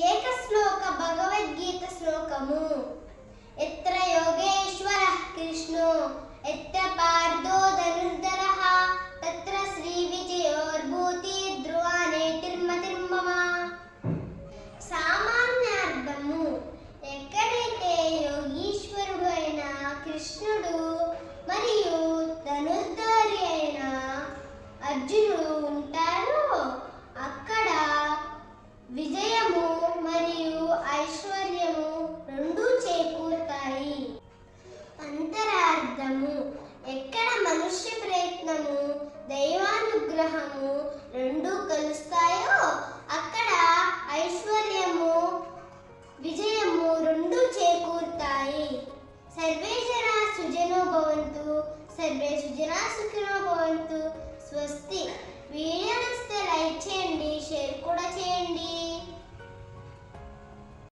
ఏక శ్లోక భగవద్గీత శ్లోకము. ఎత్ర యోగేశ్వర కృష్ణో ఎత్ర పార్థో ధనుర్ధర తత్ర శ్రీ విజయోర్భూతి ధ్రువానే తిర్మతిర్మమ. సామాన్యార్థము ఎక్కడైతే యోగీశ్వరుడు అయిన కృష్ణుడు మరియు ధనుర్ధారి అయిన అర్జునుడు అనుగ్రహము రెండూ కలుస్తాయో అక్కడ ఐశ్వర్యము విజయము రెండూ చేకూరుతాయి. సర్వే జన సుజనో భవంతు సర్వే సుజనా సుఖినో భవంతు స్వస్తి వీడియో నచ్చితే లైక్ చేయండి